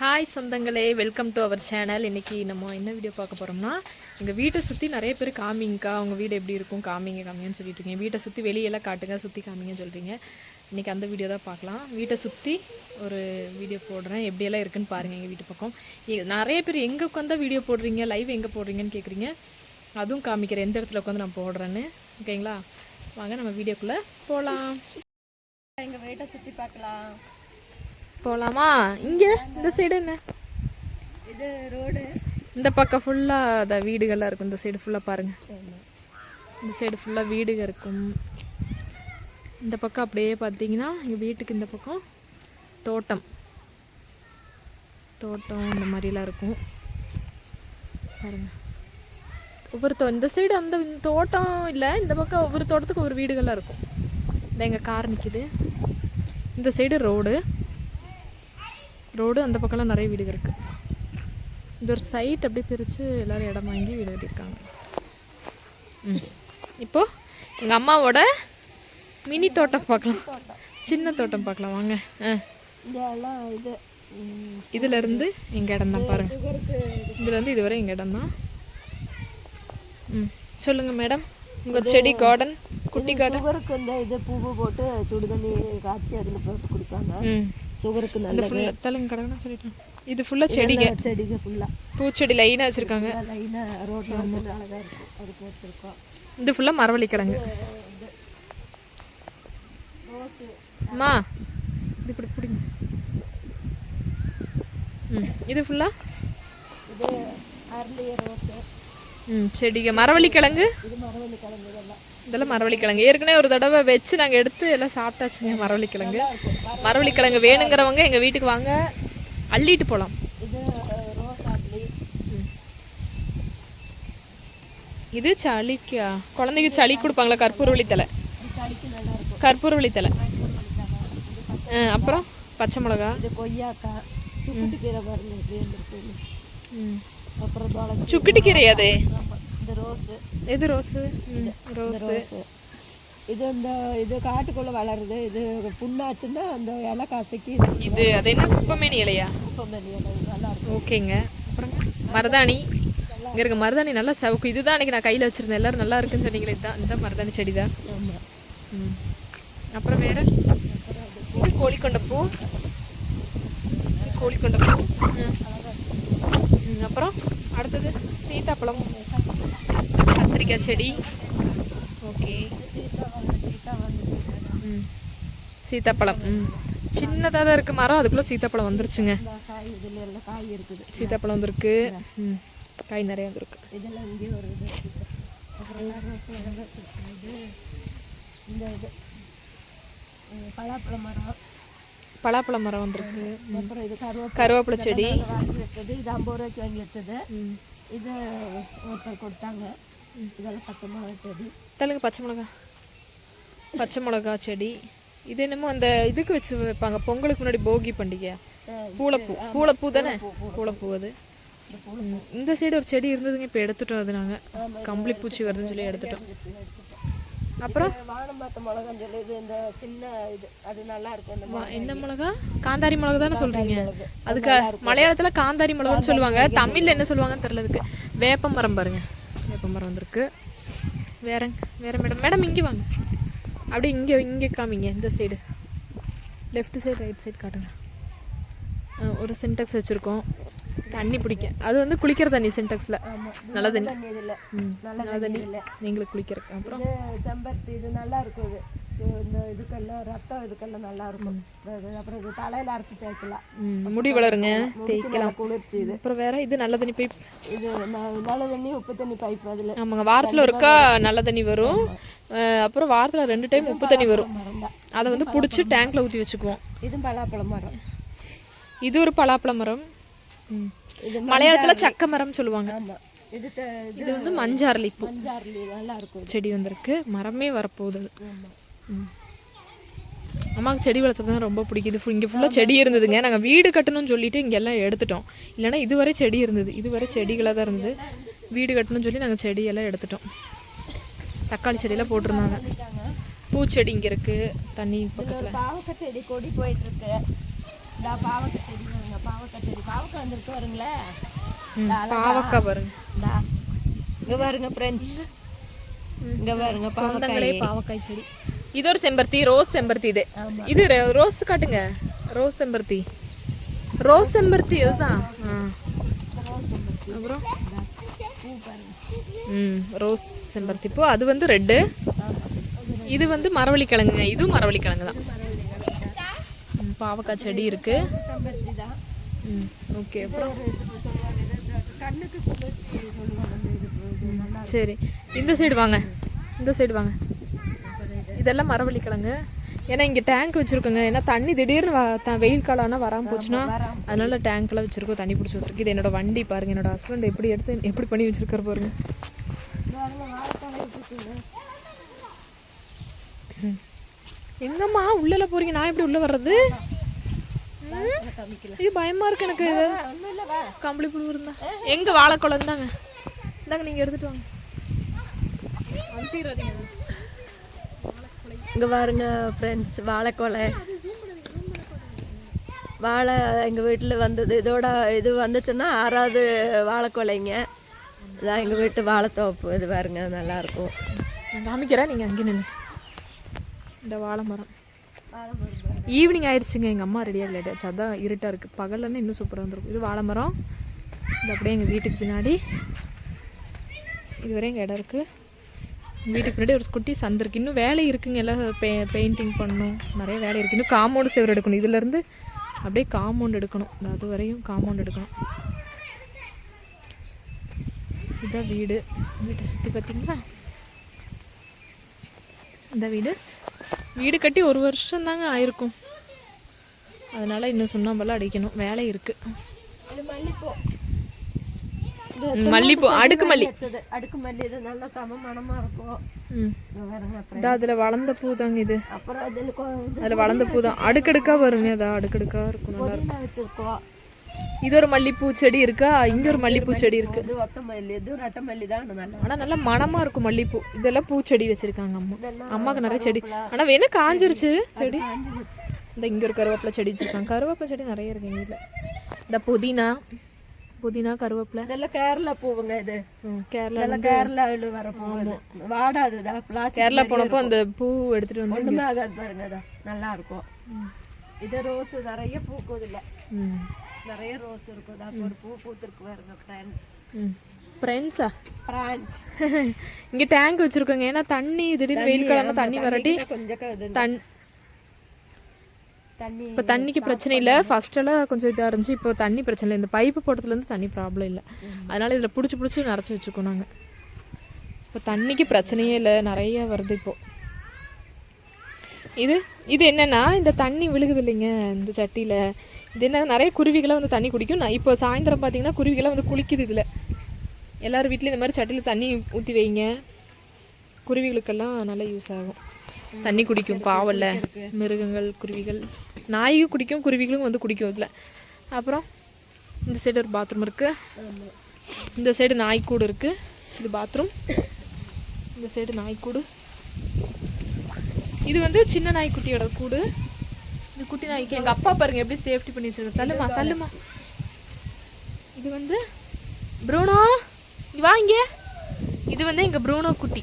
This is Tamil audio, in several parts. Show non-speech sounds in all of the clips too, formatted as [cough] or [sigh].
ஹாய் சொந்தங்களே. வெல்கம் டு அவர் சேனல் இன்றைக்கி நம்ம என்ன வீடியோ பார்க்க போகிறோம்னா எங்கள் வீட்டை சுற்றி நிறைய பேர் காமிங்கக்கா. உங்கள் வீடு எப்படி இருக்கும்? காமிங்க காமிங்கன்னு சொல்லிட்டு இருக்கீங்க. வீட்டை சுற்றி வெளியெல்லாம் காட்டுங்க சுற்றி காமிங்கன்னு சொல்கிறீங்க இன்றைக்கி அந்த வீடியோ தான் பார்க்கலாம். வீட்டை சுற்றி ஒரு வீடியோ போடுறேன். எப்படியெல்லாம் இருக்குன்னு பாருங்கள் எங்கள் வீட்டு பக்கம். நிறைய பேர் எங்கே உட்காந்தா வீடியோ போடுறீங்க? லைவ் எங்கே போடுறீங்கன்னு கேட்குறீங்க அதுவும் காமிக்கிறேன். எந்த இடத்துல உட்காந்து நான் போடுறேன்னு. ஓகேங்களா வாங்க நம்ம வீடியோக்குள்ளே போகலாம் எங்கள் வீட்டை சுற்றி பார்க்கலாம். போகலாமா இங்கே? இந்த சைடு என்ன? இது ரோடு இந்த பக்கம் ஃபுல்லாக அந்த வீடுகள்லாம் இருக்கும். இந்த சைடு ஃபுல்லாக பாருங்கள் இந்த சைடு ஃபுல்லாக வீடுக இருக்கும். இந்த பக்கம் அப்படியே பார்த்தீங்கன்னா எங்கள் வீட்டுக்கு இந்த பக்கம் தோட்டம். தோட்டம் இந்த மாதிரிலாம் இருக்கும். பாருங்க. ஒவ்வொரு தோ இந்த சைடு அந்த தோட்டம் இல்லை இந்த பக்கம் ஒவ்வொரு தோட்டத்துக்கு ஒவ்வொரு வீடுகள்லாம் இருக்கும். இந்த எங்கள் கார் நிற்கிது இந்த சைடு ரோடு ரோடு அந்த பக்கம்லாம் நிறைய வீடுகள் இருக்குது இந்த ஒரு சைட் அப்படியே பிரித்து எல்லாரும் இடம் வாங்கி வீடு கட்டியிருக்காங்க. ம். இப்போ எங்கள் அம்மாவோட மினி தோட்டம் பார்க்கலாம். சின்ன தோட்டம் பார்க்கலாம். வாங்க. ஆ. இது. இதுலேருந்து எங்கள் இடம் தான் பாருங்கள் இதுலேருந்து இதுவரை எங்கள் இடம் தான். ம். சொல்லுங்கள் மேடம். உங்கள் செடி கார்டன் குட்டி கார்டன் சுகருக்கு இந்த இது பூவு போட்டு சுடு தண்ணி காய்ச்சி அதில் போட்டு குடிப்பாங்க. சுகருக்கு நல்ல தலங்க கடவுன்னு சொல்லிட்டேன் இது ஃபுல்லாக செடிங்க. செடிங்க ஃபுல்லாக பூச்செடி லைனாக வச்சுருக்காங்க. லைனாக ரோட்டில் வந்து அழகாக இருக்கும். அதுக்கு வச்சுருக்கோம் இது ஃபுல்லாக மரவள்ளி கிழங்கு அம்மா இது. இப்படி பிடிங்க ம் இது ஃபுல்லாக இது அரளிய ரோஸு. ம் செடிங்க. மரவள்ளி கிழங்கு இதெல்லாம் மரவள்ளி கிழங்கு ஏற்கனவே ஒரு தடவை வச்சு நாங்கள் எடுத்து எல்லாம் சாப்பிட்டாச்சுங்க மரவள்ளி கிழங்கு மரவள்ளி கிழங்கு வேணுங்கிறவங்க எங்கள் வீட்டுக்கு வாங்க. அள்ளிட்டு போகலாம் இது சளிக்கா? குழந்தைக்கு சளி கொடுப்பாங்களா? கற்பூரவள்ளி தலை இது சளிக்கு நல்லா இருக்கும். கற்பூரவள்ளி தலை அப்புறம் பச்சை மிளகா. இருந்திருக்கு ம். அப்புறம் சுக்கிட்டு கீரை அது. இந்த ரோஸு எது ரோஸு ரோஸு இது இந்த இது காட்டுக்குள்ள வளருது இது புண்ணாச்சுன்னா அந்த இலை காசைக்கு இது அது என்ன குப்பமேனி இலையா குப்பமல்லி இலை நல்லா இருக்கும் ஓகேங்க அப்புறம் மருதாணி இங்கே இருக்க மருதாணி நல்லா சவுக்கு இதுதான் அன்றைக்கி நான் கையில் வச்சுருந்தேன் எல்லாரும் நல்லா இருக்குன்னு சொன்னீங்களே இதுதான் இந்த மருதாணி செடி தான் ஆமாம் ம் அப்புறம் வேறு கோழிக்கொண்ட பூ கோழிக்கொண்ட பூ அப்புறம் அடுத்தது சீத்தாப்பழம். கத்திரிக்காய் செடி. ஓகே. ம். சீத்தாப்பழம். ம். சின்னதாக தான் இருக்குது மரம். அதுக்குள்ளே சீத்தாப்பழம் வந்துருச்சுங்க. காய் இதில் எல்லாம் காய் இருக்குது. சீத்தாப்பழம் வந்திருக்கு. ம். காய் நிறைய வந்திருக்கு. இதெல்லாம் இங்கே ஒரு இது. இந்த இது பலாப்பழ மரம். பலாப்பழ மரம் வந்திருக்கு. அப்புறம் இது கருவேப்பிலை. கருவேப்பிலை செடி. வாங்கி வச்சது. இது ஐம்பது ரூபாய்க்கு வாங்கி வச்சது. இது ஒருத்தர் கொடுத்தாங்க. இதெல்லாம் பத்து மிளகா செடி. தெலுங்கு பச்சை மிளகா. பச்சை மிளகா செடி. இது என்னமோ அந்த இதுக்கு வச்சு வைப்பாங்க. பொங்கலுக்கு முன்னாடி போகி பண்டிகை. பூளைப்பூ. பூளைப்பூ தானே? பூளைப்பூ அது. இந்த சைடு ஒரு செடி இருந்ததுங்க. இப்போ எடுத்துட்டோம் அது நாங்கள் கம்பளி பூச்சி வருதுன்னு சொல்லி எடுத்துட்டோம். அப்புறம்? இது வானம் பார்த்த மிளகான்னு சொல்லி இது இந்த சின்ன இது அது நல்லா இருக்கும் இந்த என்ன மிளகா? காந்தாரி மிளகா தானே சொல்றீங்க. அதுக்கு மலையாளத்துல காந்தாரி மிளகான்னு சொல்லுவாங்க. தமிழ்ல என்ன சொல்லுவாங்கன்னு தெரியல அதுக்கு. வேப்ப மரம் பாருங்க. வேப்ப மரம் வந்திருக்கு. வேற வேற மேடம் மேடம் இங்கே வாங்க. அப்படியே இங்கே இங்கே காமிங்க இந்த side left side right side காட்டுங்க. ஒரு சின்டெக்ஸ் வச்சுருக்கோம். தண்ணி பிடிக்க அது வந்து குளிக்கிற தண்ணி சின்டெக்ஸில் நல்ல தண்ணி. இதில். நல்ல தண்ணி இல்லை நீங்களுக்கு குளிக்கிறதுக்கு அப்புறம். செம்பருத்தி இது நல்லா இருக்கும் இது. இந்த இதுக்கெல்லாம் ரத்தம் இதுக்கெல்லாம் நல்லா இருக்கும். அப்புறம் இது தலையில அரைச்சி தேய்க்கலாம். முடி வளருங்க. நல்லா குளிர்ச்சி இது. அப்புறம் வேற இது நல்ல தண்ணி போய் இது நல்ல தண்ணி உப்பு தண்ணி பைப் அதில். ஆமாங்க. வாரத்தில் ஒருக்கா நல்ல தண்ணி வரும். அப்புறம் வாரத்தில் ரெண்டு டைம் உப்பு தண்ணி வரும். அதை வந்து பிடிச்சி டேங்க்ல ஊற்றி வச்சுக்குவோம். இதுவும் பலாப்பழ மரம். இது ஒரு பலாப்பழ மரம். மலையாளத்தில் சக்க மரம் சொல்லுவாங்க. இது இது வந்து மஞ்சாரலி பூ. மஞ்சாரலி நல்லா இருக்கும். செடி வந்திருக்கு. மரமே வரப்போகுது. அம்மாவுக்கு செடி வளர்த்துறது தான் ரொம்ப பிடிக்குது. இங்கே ஃபுல்லாக செடி இருந்ததுங்க. நாங்கள் வீடு கட்டணும்னு சொல்லிட்டு இங்கே எல்லாம் எடுத்துட்டோம். இல்லைன்னா இதுவரை செடி இருந்தது. இதுவரை செடிகளாக தான் இருந்தது. வீடு கட்டணும்னு சொல்லி நாங்கள் செடியெல்லாம் எடுத்துட்டோம். தக்காளி செடியெல்லாம் போட்டிருந்தாங்க. பூச்செடி இங்கே இருக்குது தண்ணி பக்கத்தில். பாவக்காய் செடி கொடி போயிட்டு இருக்கு. இந்த பாவக்காய் செடி. பாவக்காய் வந்திருக்கு பாருங்களேன் ம், பாவக்காய் பாருங்க. இங்க பாருங்க ஃப்ரெண்ட்ஸ் இங்க பாருங்க சொந்தங்களே பாவக்காய். செடி. இது ஒரு செம்பருத்தி ரோஸ் செம்பருத்தி இது. இது ரோஸ் காட்டுங்க. ரோஸ் செம்பருத்தி. ரோஸ் செம்பருத்தி இதுதான். அப்புறம்? ம் ரோஸ் செம்பருத்தி. பூ அது வந்து ரெட்டு. இது வந்து மரவள்ளி கிழங்குங்க இதுவும் மரவள்ளி கிழங்கு தான் பாவக்காய் செடி இருக்கு. செம்பருத்தி. தான் ம் ஓகே. அப்புறம் கண்ணுக்கு சரி. இந்த சைடு வாங்க. இந்த சைடு வாங்க. இதெல்லாம் மரவள்ளி கிழங்கு ஏன்னா இங்கே டேங்க் வச்சுருக்கோங்க. ஏன்னா தண்ணி திடீர்னு வெயில் காலம் ஆனால் வராமல் போச்சுன்னா. அதனால டேங்க்லாம் வச்சுருக்கோம். தண்ணி பிடிச்சி வச்சிருக்கு இது என்னோட வண்டி பாருங்க. என்னோட ஹஸ்பண்ட் எப்படி எடுத்து எப்படி பண்ணி வச்சிருக்காரு பாருங்க. எங்கம்மா உள்ளல போறீங்க? நான் எப்படி உள்ள வர்றது? இது பயமா இருக்கு எனக்கு கம்பளி புழு இருந்தா. எங்க வாழைக்குளம் இருந்தாங்க இந்தாங்க நீங்க எடுத்துட்டு வாங்க. இங்கே பாருங்க ஃப்ரெண்ட்ஸ் வாழைக்கொலை வாழை எங்கள் வீட்டில் வந்தது. இதோட இது வந்துச்சுன்னா ஆறாவது வாழைக்கொலைங்க இதான் எங்கள் வீட்டு வாழைத்தோப்பு. இது பாருங்க நல்லாயிருக்கும். நான் காமிக்கிறேன் நீங்கள் அங்கே நின்று இந்த வாழை மரம் ஈவினிங் ஆயிடுச்சுங்க. எங்கள் அம்மா ரெடியாக லேட் ஆச்சு அதான் இருட்டாக இருக்குது பகல்லன்னு இன்னும் சூப்பராக இருந்திருக்கும் இது வாழை மரம் இது அப்படியே எங்கள் வீட்டுக்கு பின்னாடி. இதுவரை எங்கள் இடம் இருக்குது வீட்டுக்கு பின்னாடி ஒரு குட்டி சந்து இருக்குது இன்னும் வேலை இருக்குங்க. எல்லாம் பெ பெயிண்டிங் பண்ணணும். நிறைய வேலை இருக்குது இன்னும் காம்பவுண்டு சேவர் எடுக்கணும். இதுலேருந்து அப்படியே காம்பவுண்ட் எடுக்கணும். அது வரையும் காம்பவுண்ட் எடுக்கணும். இதுதான் வீடு. வீட்டை சுற்றி பார்த்தீங்களா? இந்த வீடு. வீடு கட்டி ஒரு வருஷம் தாங்க ஆயிருக்கும். அதனால இன்னும் சுண்ணாம்பெல்லாம் அடிக்கணும். வேலை இருக்கு. மல்லிப்பூ. அடுக்கு மல்லி அடுக்கு மல்லி இது நல்ல சம மணமாக இருக்கும். அதில் வளர்ந்த பூ தாங்க இது. அப்புறம் அதில் வளர்ந்த பூ தான் அடுக்கடுக்காக வருங்க அதா அடுக்கடுக்காக இருக்கும். நல்லா இருக்கும். இது ஒரு மல்லிப்பூ செடி இருக்கா. இங்க ஒரு மல்லிப்பூ செடி இருக்கு. இது ஒத்த மல்லி இது ரெட்டை மல்லி தான். நல்லா ஆனா நல்லா மணமா இருக்கும் மல்லிப்பூ. இதெல்லாம் பூச்செடி வச்சிருக்காங்க அம்மா. அம்மாக்கு நிறைய செடி. ஆனா வேணா காஞ்சிருச்சு செடி. இந்த இங்க ஒரு கருவேப்பிலை செடி வச்சிருக்காங்க. கருவேப்பிலை செடி நிறைய இருக்கு எங்க வீட்டில் இந்த புதினா. புதினா கருவேப்பிலை. இதெல்லாம் கேரளா பூவுங்க இது. கேரளா கேரளாவில் வர பூ பிளாஸ்டிக் கேரளா போனப்போ அந்த பூ எடுத்துட்டு வந்து ஆகாது பாருங்க நல்லா இருக்கும். இது ரோஸ் நிறைய பூக்குது இல்லை ம். நிறைய ரோஸ் இருக்கும் அதான் ஒரு பூ பூத்துருக்கு பாருங்க ஃப்ரெண்ட்ஸ் ஃப்ரெண்ட்ஸா ஃப்ரான்ஸ் இங்க டேங்க் வச்சிருக்கோங்க. ஏன்னா தண்ணி திடீர்னு வெயில் காலம்னா தண்ணி வரட்டி கொஞ்சம் தண்ணி இப்போ தண்ணிக்கு பிரச்சனை இல்லை. ஃபர்ஸ்ட் எல்லாம் கொஞ்சம் இதாக இருந்துச்சு. இப்போ தண்ணி பிரச்சனை இல்லை. இந்த பைப்பு போட்டதுலேருந்து தண்ணி ப்ராப்ளம் இல்லை. அதனால இதில் பிடிச்சி பிடிச்சி நிறச்சி வச்சுக்கோம் நாங்கள் இப்போ தண்ணிக்கு பிரச்சனையே இல்லை. நிறைய வருது இப்போ. இது இது என்னென்னா இந்த தண்ணி விழுகுது இல்லைங்க இந்த சட்டியில். இது என்ன நிறைய குருவிகளை வந்து தண்ணி குடிக்கும். நான் இப்போ சாயந்தரம் பார்த்தீங்கன்னா குருவிகளை வந்து குளிக்குது இதில். எல்லோரும் வீட்லேயும் இந்த மாதிரி சட்டியில் தண்ணி ஊற்றி வைங்க. குருவிகளுக்கெல்லாம் நல்லா யூஸ் ஆகும். தண்ணி குடிக்கும் பாவல்ல. மிருகங்கள் குருவிகள். நாய்க்கும் குடிக்கும் குருவிகளும் வந்து குடிக்கும் இதில். அப்புறம் இந்த சைடு ஒரு பாத்ரூம் இருக்குது இந்த சைடு நாய்க்கூடு இருக்குது இது பாத்ரூம் இந்த சைடு நாய்க்கூடு. இது வந்து சின்ன நாய்க்குட்டியோட கூடு. இது குட்டி நாய்க்கு எங்கள் அப்பா பாருங்க எப்படி சேஃப்டி பண்ணி வச்சிருக்காங்க தள்ளுமா தள்ளுமா. இது வந்து ப்ரூனோ வா இங்க. இது வந்து எங்கள் ப்ரூனோ குட்டி.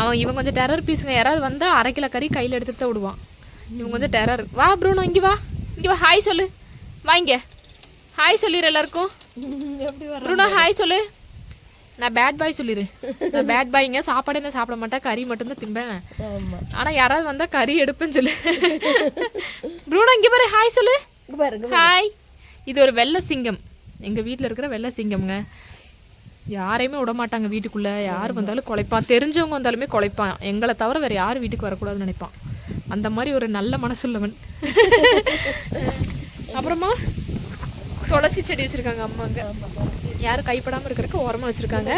அவன் இவன் கொஞ்சம் டெரர் பீஸுங்க யாராவது வந்தால் அரை கிலோ கறி கையில் எடுத்துட்டு தான் விடுவான். இவன் கொஞ்சம் டெரர் வா ப்ரூனோ இங்கே வா. இங்கே வா ஹாய் சொல்லு. வா இங்க. ஹாய் சொல்லிடு எல்லாருக்கும். [laughs] ப்ரூனோ ஹாய் சொல்லு. நான் பேட் பாய் சொல்லிடு நான் பேட் பாய்ங்க சாப்பாடு என்ன சாப்பிட மாட்டேன் கறி மட்டும்தான் திம்பேன். ஆனால் யாராவது வந்தால் கறி எடுப்பேன்னு சொல்லு. ப்ரூனோ இங்கே பாரு ஹாய் சொல்லு. ஹாய் இது ஒரு வெள்ளை சிங்கம். எங்கள் வீட்டில் இருக்கிற வெள்ளை சிங்கம்ங்க. யாரையுமே விட மாட்டாங்க வீட்டுக்குள்ளே. யார் வந்தாலும் குலைப்பான். தெரிஞ்சவங்க வந்தாலுமே குலைப்பான். எங்களை தவிர வேறு யார் வீட்டுக்கு வரக்கூடாதுன்னு நினைப்பான். அந்த மாதிரி ஒரு நல்ல மனசுள்ளவன். [laughs] அப்புறமா துளசி செடி வச்சுருக்காங்க அம்மாங்க. யாரும் கைப்படாமல் இருக்கிறதுக்கு ஓரமாக வச்சுருக்காங்க.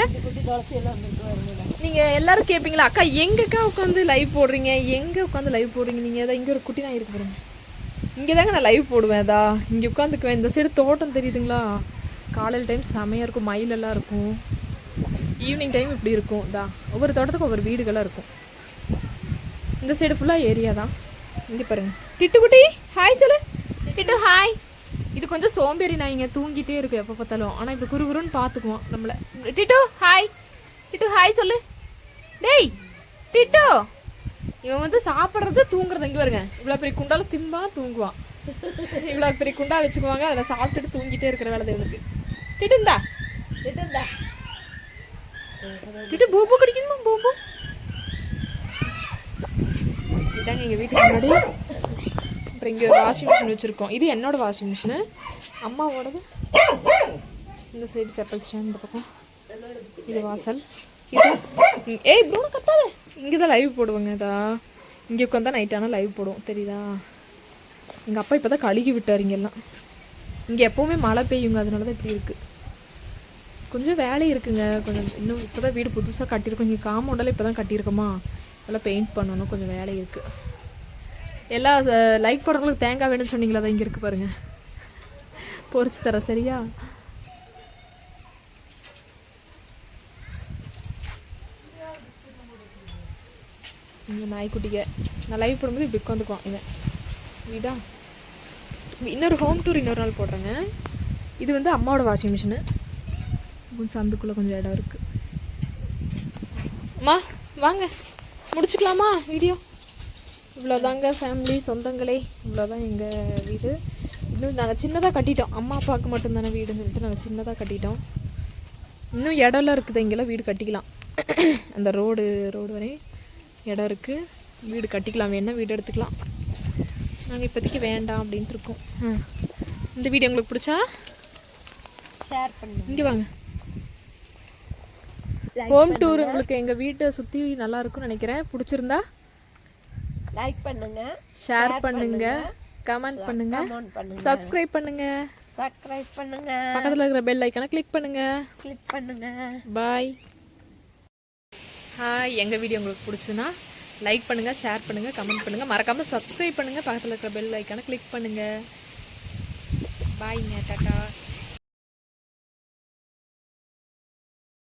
நீங்கள் எல்லாரும் கேட்பீங்களா அக்கா எங்கக்கா உட்காந்து லைவ் போடுறீங்க? எங்கே உட்காந்து லைவ் போடுறீங்க? நீங்கள் அதான் இங்கே ஒரு குட்டி நான் இருக்கு பாருங்க. இங்கே தாங்க நான் லைவ் போடுவேன் அதா. இங்கே உட்காந்துக்குவேன். இந்த சைடு தோட்டம் தெரியுதுங்களா? காலையில் டைம் செமையாக இருக்கும். மயிலெல்லாம் இருக்கும். ஈவினிங் டைம் இப்படி இருக்கும். இதா ஒவ்வொரு தோட்டத்துக்கும் ஒவ்வொரு வீடுகளாக இருக்கும். இந்த சைடு ஃபுல்லாக ஏரியா தான். இங்கே பாருங்க. கிட்டு குட்டி ஹாய் சொல்லு. கிட்டு ஹாய் இது கொஞ்சம் சோம்பேறி நாய்ங்க தூங்கிட்டே இருக்கு எப்போ பார்த்தாலும். ஆனால் இப்போ குறுகுறுன்னு பார்த்துக்குவோம் நம்மள. டிட்டு ஹாய் டிட்டு ஹாய் சொல்லு. டேய் டிட்டு. இவன் வந்து சாப்பிட்றது தூங்குறது. இங்கே பாருங்க. இவ்வளோ பெரிய குண்டால திம்பா தூங்குவான். இவ்வளோ பெரிய குண்டா வச்சுக்குவாங்க. அதில் சாப்பிட்டுட்டு தூங்கிட்டே இருக்கிற வேலை இவனுக்கு. டிட்டு இந்தா. டிட்டு பூபு கிடைக்கணுமா பூபு? இதாங்க எங்கள் வீட்டுக்கு முன்னாடி. அப்புறம் இங்கே வாஷிங் மிஷின் வச்சுருக்கோம். இது என்னோட வாஷிங் மிஷினு அம்மாவோடது. இந்த சைடு செப்பல் ஸ்டாண்ட் இந்த பக்கம். இது வாசல். இது ஏய் ப்ரூனு கத்தாது. இங்கே தான் லைவ் போடுவோங்க இதா. இங்கே உட்காந்தா நைட் ஆனால் லைவ் போடுவோம். தெரியுதா? எங்கள் அப்பா இப்போ தான் கழுகி விட்டார் இங்கெல்லாம். இங்கே எப்போவுமே மழை பெய்யுங்க அதனால தான் இப்படி இருக்குது கொஞ்சம் வேலை இருக்குங்க. கொஞ்சம் இன்னும் இப்போ தான் வீடு புதுசாக கட்டியிருக்கோம். இங்கே காம்பவுண்டெல்லாம் இப்போ தான் கட்டியிருக்கோமா. அதெல்லாம் பெயிண்ட் பண்ணணும். கொஞ்சம் வேலை இருக்குது எல்லா லைக் போடுறவங்களுக்கு தேங்காய் வேணும்னு சொன்னீங்களா? தான் இங்கே இருக்குது பாருங்கள் பொறிச்சு தரேன் சரியா? இந்த நாய்க்குட்டிங்க நான் லைவ் போடும்போது இப்படி உட்காந்துக்குவோம் இவன். இதா இன்னொரு ஹோம் டூர் இன்னொரு நாள் போடுறேங்க. இது வந்து அம்மாவோட வாஷிங் மிஷினு சந்துக்குள்ளே கொஞ்சம் இடம் இருக்குது அம்மா வாங்க. முடிச்சுக்கலாமா? வீடியோ இவ்வளோதாங்க ஃபேமிலி சொந்தங்களே. இவ்வளோதான் எங்கள் வீடு. இன்னும் நாங்கள் சின்னதாக கட்டிட்டோம். அம்மா அப்பாவுக்கு மட்டும்தானே வீடுன்னு சொல்லிட்டு நாங்கள் சின்னதாக கட்டிட்டோம். இன்னும் இடம்லாம் இருக்குது. இங்கெல்லாம் வீடு கட்டிக்கலாம். [clears throat] அந்த ரோடு ரோடு வரை இடம் இருக்குது வீடு கட்டிக்கலாம். வேணா வீடு எடுத்துக்கலாம். நாங்கள் இப்போதைக்கு வேண்டாம் அப்படின்ட்டு இருக்கோம். இந்த வீடியோ உங்களுக்கு பிடிச்சா? ஷேர் பண்ணுங்க. இங்கே வாங்க. ஹோம் டூர் உங்களுக்கு எங்கள் வீட்டை சுற்றி நல்லா இருக்கும்னு நினைக்கிறேன். பிடிச்சிருந்தா லைக் பண்ணுங்க ஷேர் பண்ணுங்க கமெண்ட் பண்ணுங்க பண்ணுங்க. சப்ஸ்கிரைப் பண்ணுங்க. சப்ஸ்கிரைப் பண்ணுங்க. பக்கத்தில் இருக்கிற பெல் ஐக்கானை கிளிக் பண்ணுங்க. கிளிக் பண்ணுங்க. பாய் ஹாய் எங்கள் வீடியோ உங்களுக்கு பிடிச்சுன்னா லைக் பண்ணுங்கள் ஷேர் பண்ணுங்கள் கமெண்ட் பண்ணுங்கள் மறக்காமல் சப்ஸ்கிரைப் பண்ணுங்கள் பக்கத்தில் இருக்கிற பெல் ஐக்கானை கிளிக் பண்ணுங்கள் பாய்ங்க டாட்டா